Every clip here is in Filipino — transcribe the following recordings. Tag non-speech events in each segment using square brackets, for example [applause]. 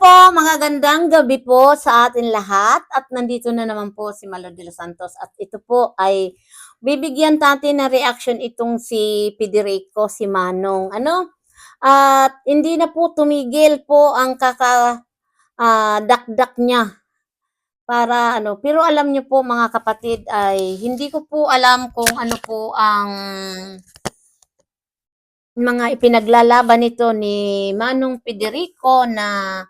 po, mga gandang gabi po sa atin lahat at nandito na naman po si Malo de los Santos at ito po ay bibigyan natin ng reaction itong si Federico, si Manong. Ano? At hindi na po tumigil po ang kaka ah, dakdak niya para ano. Pero alam niyo po mga kapatid ay hindi ko po alam kung ano po ang mga ipinaglalaban nito ni Manong Federico na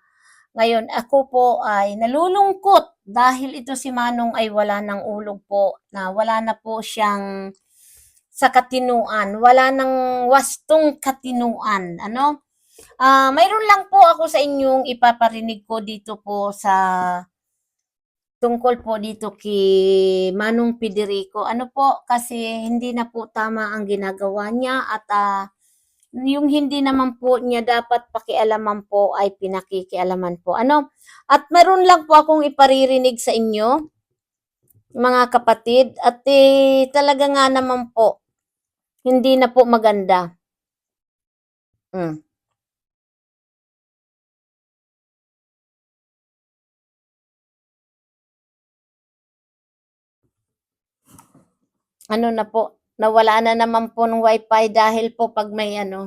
ngayon ako po ay nalulungkot dahil ito si Manong ay wala ng ulog po na wala na po siyang sa katinuan, wala nang wastong katinuan, ano? Ah, mayroon lang po ako sa inyong ipaparinig ko dito po sa tungkol po dito kay Manong Federico. Ano po kasi hindi na po tama ang ginagawa niya at ah, yung hindi naman po niya dapat pakialaman po ay pinakikialaman po. Ano? At meron lang po akong iparirinig sa inyo, mga kapatid, at eh, talaga nga naman po, hindi na po maganda. Mm. Ano na po, nawala na naman po ng wifi dahil po pag may ano,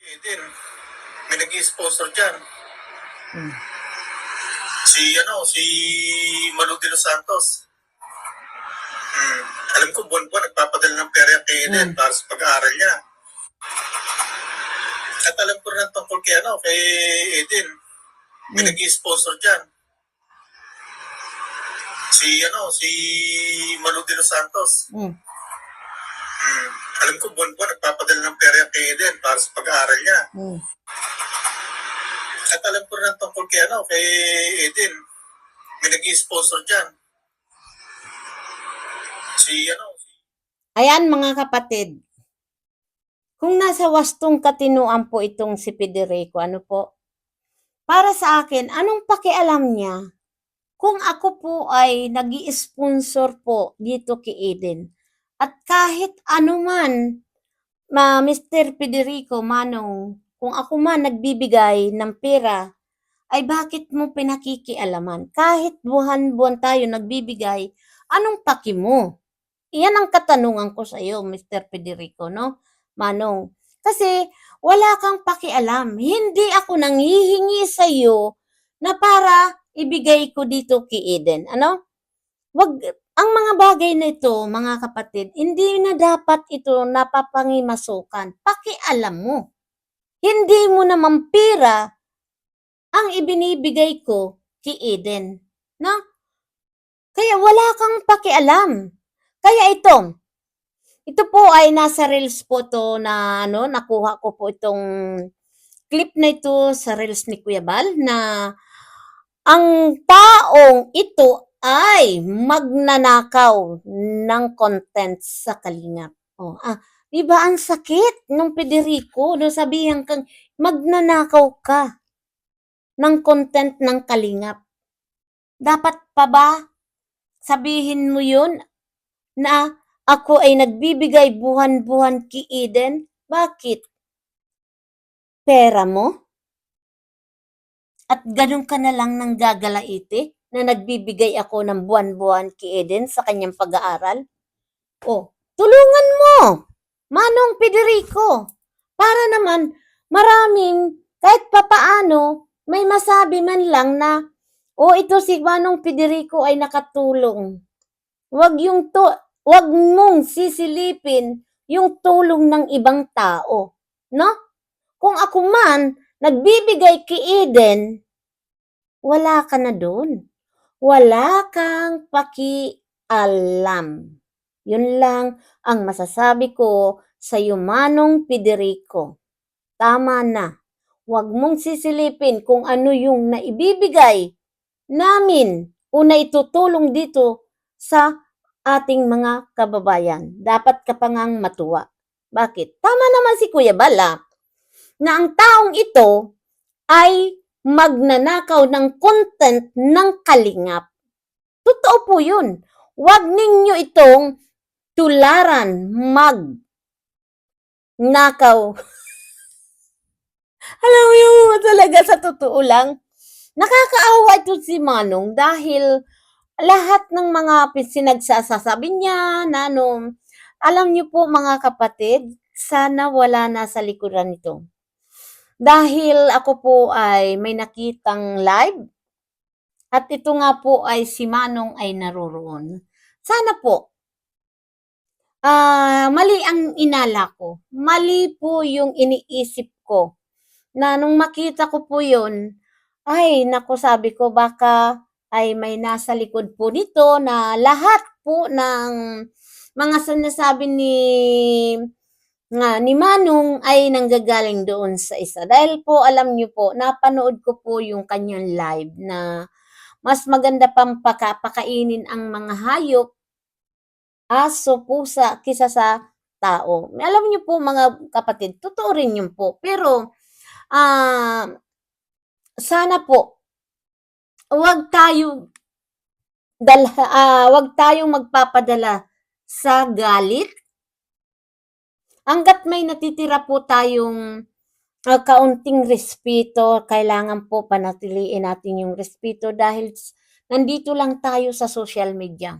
Eh, din. May nag-sponsor dyan. Mm. Si, ano, si Malu de los Santos. Hmm. Alam ko, buwan-buwan nagpapadala ng pera kay Eden Mm. para sa pag-aaral niya. At alam ko rin tungkol kay, ano, kay Eden. May Mm. nag-sponsor dyan. Si, ano, si Malu de los Santos. mm, Hmm. Alam ko, buwan-buwan nagpapadala ng pera kay Eden para sa pag-aaral niya. mm. At alam ko rin tungkol kay, ano, kay Eden. May nag-sponsor dyan. Si, ano, si Ayan mga kapatid. Kung nasa wastong katinuan po itong si Federico, ano po? Para sa akin, anong pakialam niya? Kung ako po ay nag sponsor po dito kay Eden, at kahit ano man, ma Mr. Federico, Manong, kung ako man nagbibigay ng pera, ay bakit mo pinakikialaman? Kahit buwan-buwan tayo nagbibigay, anong paki mo? Iyan ang katanungan ko sa iyo, Mr. Federico, no? Manong. Kasi wala kang pakialam. Hindi ako nanghihingi sa iyo na para ibigay ko dito kay Eden. Ano? Wag ang mga bagay na ito, mga kapatid, hindi na dapat ito napapangimasukan. Pakialam mo. Hindi mo naman pera ang ibinibigay ko kay Eden. No? Kaya wala kang pakialam. Kaya ito, ito po ay nasa reels po to na ano, nakuha ko po itong clip na ito sa reels ni Kuya Bal na ang taong ito ay magnanakaw ng content sa kalingap. Oh, ah, di ba ang sakit nung Federico nung sabihan kang magnanakaw ka ng content ng kalingap. Dapat pa ba sabihin mo yun na ako ay nagbibigay buhan-buhan kay Eden? Bakit? Pera mo? At ganun ka na lang nang gagalaiti na nagbibigay ako ng buwan-buwan kay Eden sa kanyang pag-aaral? O, tulungan mo! Manong Federico! Para naman maraming kahit papaano may masabi man lang na o ito si Manong Federico ay nakatulong. Wag yung to, wag mong sisilipin yung tulong ng ibang tao, no? Kung ako man nagbibigay kay Eden, wala ka na doon. Wala kang pakialam. Yun lang ang masasabi ko sa Manong Federico. Tama na. Huwag mong sisilipin kung ano yung naibibigay namin o naitutulong dito sa ating mga kababayan. Dapat ka pa matuwa. Bakit? Tama naman si Kuya Bala na ang taong ito ay magnanakaw ng content ng kalingap. Totoo po yun. Huwag ninyo itong tularan mag nakaw. [laughs] Alam mo yung talaga sa totoo lang, nakakaawa ito si Manong dahil lahat ng mga sinagsasasabi niya na ano, alam niyo po mga kapatid, sana wala na sa likuran nito. Dahil ako po ay may nakitang live at ito nga po ay si Manong ay naroroon. Sana po, ah mali ang inala ko. Mali po yung iniisip ko. Na nung makita ko po yun, ay naku sabi ko baka ay may nasa likod po nito na lahat po ng mga sinasabi ni nga ni Manong ay nanggagaling doon sa isa. Dahil po alam niyo po, napanood ko po yung kanyang live na mas maganda pang paka, pakainin ang mga hayop, aso, pusa, kisa sa tao. Alam niyo po mga kapatid, totoo rin yun po. Pero, ah, sana po, wag tayo dal ah, wag tayong magpapadala sa galit. Hangga't may natitira po tayong ah, kaunting respeto, kailangan po panatiliin natin yung respeto dahil nandito lang tayo sa social media.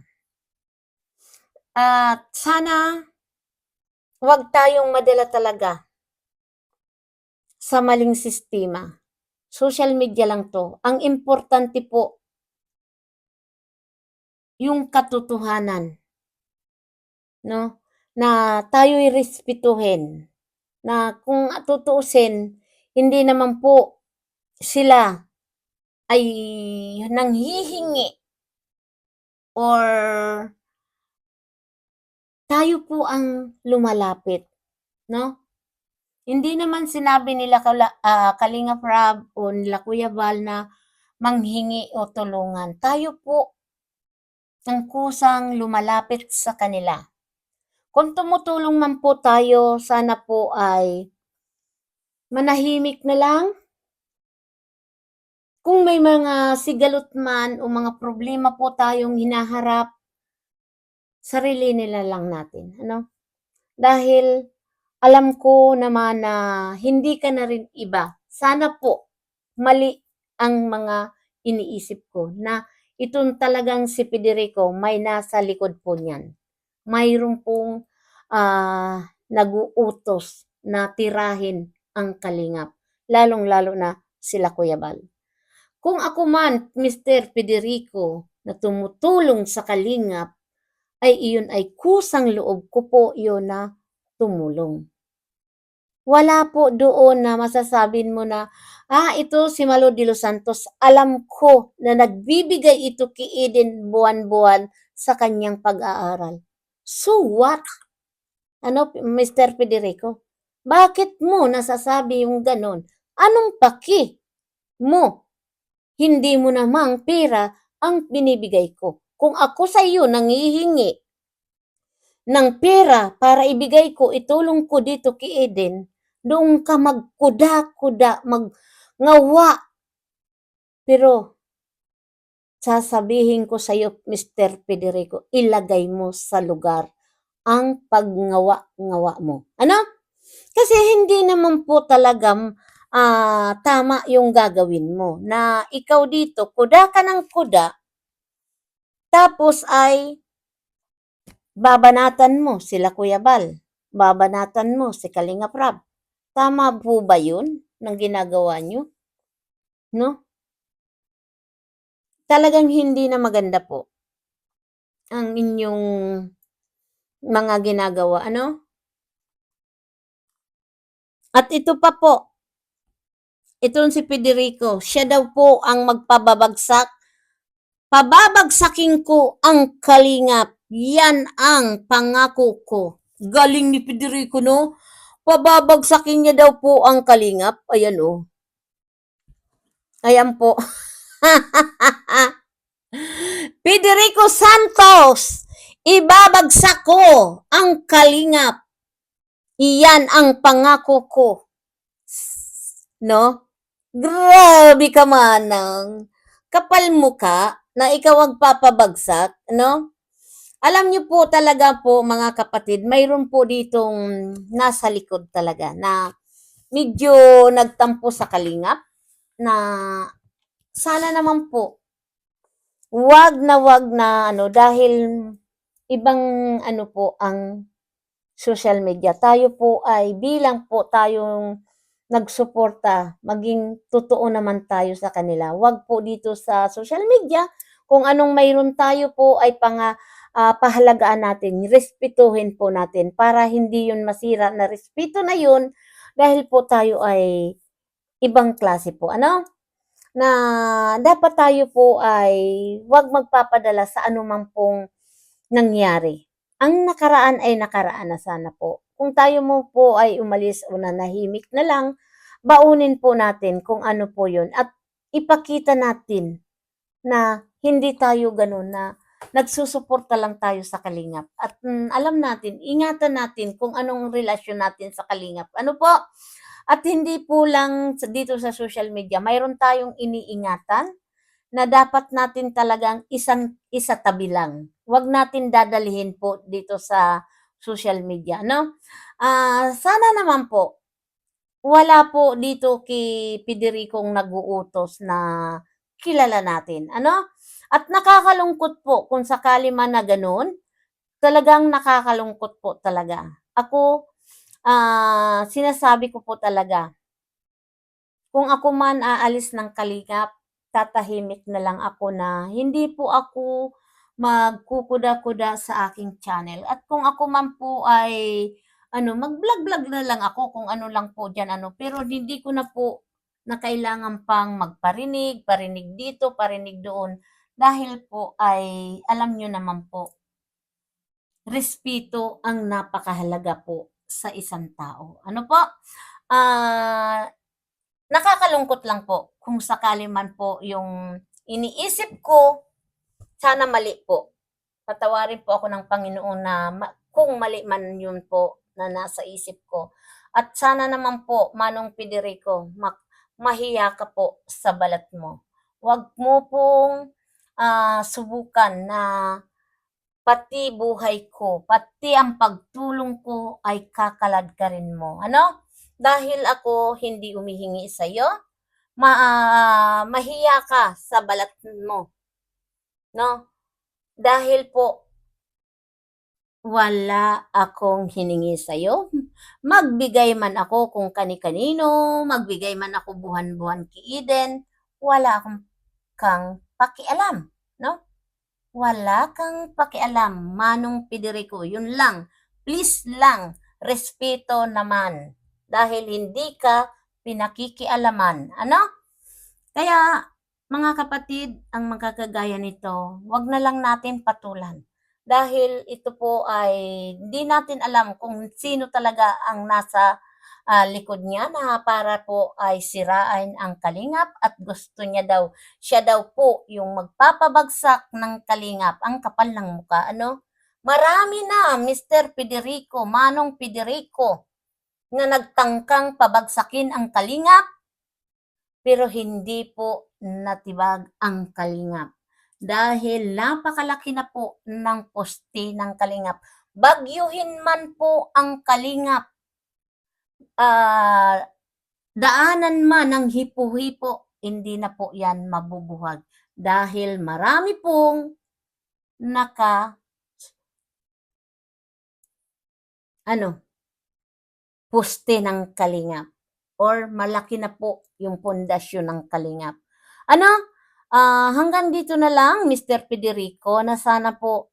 At sana wag tayong madala talaga sa maling sistema. Social media lang to. Ang importante po, yung katotohanan. No? Na tayo'y respetuhin. Na kung tutuusin, hindi naman po sila ay nanghihingi or tayo po ang lumalapit, no? Hindi naman sinabi nila kala, ah, Kalinga Prab o nila Kuya Val na manghingi o tulungan. Tayo po ang kusang lumalapit sa kanila. Kung tumutulong man po tayo, sana po ay manahimik na lang. Kung may mga sigalot man o mga problema po tayong hinaharap, sarili nila lang natin. Ano? Dahil alam ko naman na hindi ka na rin iba. Sana po mali ang mga iniisip ko na itong talagang si Federico may nasa likod po niyan. Mayroon pong ah, nag-uutos na tirahin ang kalingap. Lalong-lalo na sila Kuya Bal. Kung ako man, Mr. Federico, na tumutulong sa kalingap, ay iyon ay kusang loob ko po iyon na tumulong. Wala po doon na masasabing mo na, ah, ito si Malo de los Santos, alam ko na nagbibigay ito kay Eden buwan-buwan sa kanyang pag-aaral. So what? Ano, Mr. Federico? Bakit mo nasasabi yung ganon? Anong paki mo? Hindi mo namang pera ang binibigay ko. Kung ako sa iyo nangihingi ng pera para ibigay ko, itulong ko dito kay Eden, doon ka magkuda-kuda, magngawa. Pero, sasabihin ko sa iyo, Mr. Federico, ilagay mo sa lugar ang pagngawa-ngawa mo. Ano? Kasi hindi naman po talagang ah, tama yung gagawin mo. Na ikaw dito, kuda ka ng kuda, tapos ay babanatan mo sila Kuya Bal. Babanatan mo si Kalinga Prab. Tama po ba yun ng ginagawa nyo? No? Talagang hindi na maganda po ang inyong mga ginagawa. Ano? At ito pa po, itong si Federico, siya daw po ang magpababagsak. Pababagsakin ko ang kalingap. Yan ang pangako ko. Galing ni Federico, no? Pababagsakin niya daw po ang kalingap. Ayan, oh. Ayan po. [laughs] Federico Santos, ibabagsak ko ang kalingap. Iyan ang pangako ko. No? Grabe ka manang. Kapal mo ka. na ikaw ang papabagsak, no? Alam niyo po talaga po mga kapatid, mayroon po ditong nasa likod talaga na medyo nagtampo sa kalingap na sana naman po wag na wag na ano dahil ibang ano po ang social media. Tayo po ay bilang po tayong nagsuporta, maging totoo naman tayo sa kanila. Wag po dito sa social media kung anong mayroon tayo po ay panga ah, pahalagaan natin, respetuhin po natin para hindi yun masira na respeto na yun dahil po tayo ay ibang klase po. Ano? Na dapat tayo po ay wag magpapadala sa anumang pong nangyari. Ang nakaraan ay nakaraan na sana po. Kung tayo mo po ay umalis o nanahimik na lang, baunin po natin kung ano po yun at ipakita natin na hindi tayo ganun na nagsusuporta lang tayo sa kalingap. At mm, alam natin, ingatan natin kung anong relasyon natin sa kalingap. Ano po? At hindi po lang dito sa social media, mayroon tayong iniingatan na dapat natin talagang isang isa tabi lang. Huwag natin dadalihin po dito sa social media, no? Ah, sana naman po wala po dito kay Pidericong nag-uutos na kilala natin, ano? At nakakalungkot po kung sakali man na ganun, talagang nakakalungkot po talaga. Ako, ah, sinasabi ko po talaga, kung ako man aalis ng kalingap, tatahimik na lang ako na hindi po ako magkukuda-kuda sa aking channel. At kung ako man po ay ano, mag-vlog-vlog na lang ako kung ano lang po dyan, ano. Pero hindi ko na po na kailangan pang magparinig, parinig dito, parinig doon. Dahil po ay, alam nyo naman po, respeto ang napakahalaga po sa isang tao. Ano po? Ah, nakakalungkot lang po kung sakali man po yung iniisip ko, sana mali po. Patawarin po ako ng Panginoon na kung mali man yun po na nasa isip ko. At sana naman po, Manong Federico, mak- mahiya ka po sa balat mo. Huwag mo pong ah, subukan na pati buhay ko, pati ang pagtulong ko ay kakalad ka rin mo. Ano? Dahil ako hindi umihingi sa iyo, ma ah, mahiya ka sa balat mo. No? Dahil po wala akong hiningi sa iyo. Magbigay man ako kung kani-kanino, magbigay man ako buhan-buhan kay Eden, wala akong kang pakialam, no? Wala kang pakialam, Manong Federico. Yun lang. Please lang, respeto naman. Dahil hindi ka pinakikialaman. Ano? Kaya, mga kapatid, ang magkakagaya nito, wag na lang natin patulan. Dahil ito po ay hindi natin alam kung sino talaga ang nasa ah, likod niya na para po ay sirain ang kalingap at gusto niya daw siya daw po yung magpapabagsak ng kalingap. Ang kapal ng muka, ano? Marami na, Mr. Federico, Manong Federico, na nagtangkang pabagsakin ang kalingap, pero hindi po natibag ang kalingap. Dahil napakalaki na po ng poste ng kalingap. Bagyuhin man po ang kalingap. Ah, daanan man ng hipo-hipo, hindi na po yan mabubuhag. Dahil marami pong naka ano poste ng kalingap or malaki na po yung pundasyon ng kalingap. Ano? Ah, hanggang dito na lang Mr. Federico na sana po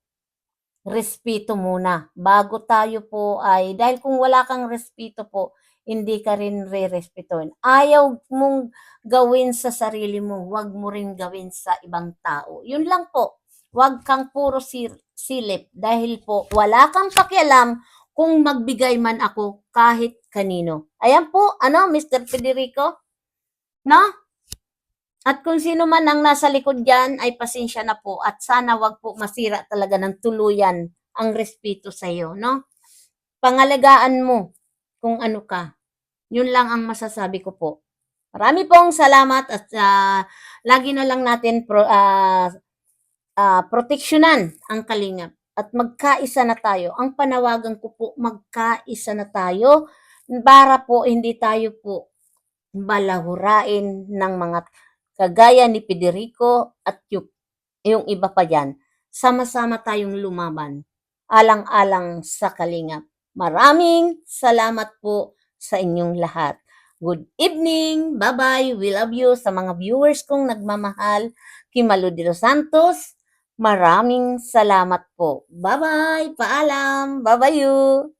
respeto muna bago tayo po ay dahil kung wala kang respeto po hindi ka rin re-respetuhin. Ayaw mong gawin sa sarili mo, wag mo rin gawin sa ibang tao. Yun lang po. Wag kang puro silip dahil po wala kang pakialam kung magbigay man ako kahit kanino. Ayan po, ano, Mr. Federico? No? At kung sino man ang nasa likod dyan, ay pasensya na po. At sana wag po masira talaga ng tuluyan ang respeto sa iyo, no? Pangalagaan mo kung ano ka. Yun lang ang masasabi ko po. Marami pong salamat at ah, lagi na lang natin pro, ah, ah, proteksyonan ang kalingap at magkaisa na tayo. Ang panawagan ko po, magkaisa na tayo para po hindi tayo po balahurain ng mga kagaya ni Federico at yung, yung iba pa dyan. Sama-sama tayong lumaban. Alang-alang sa kalingap. Maraming salamat po sa inyong lahat. Good evening. Bye-bye. We love you sa mga viewers kong nagmamahal. Kimalo de los Santos. Maraming salamat po. Bye-bye. Paalam. Bye-bye you.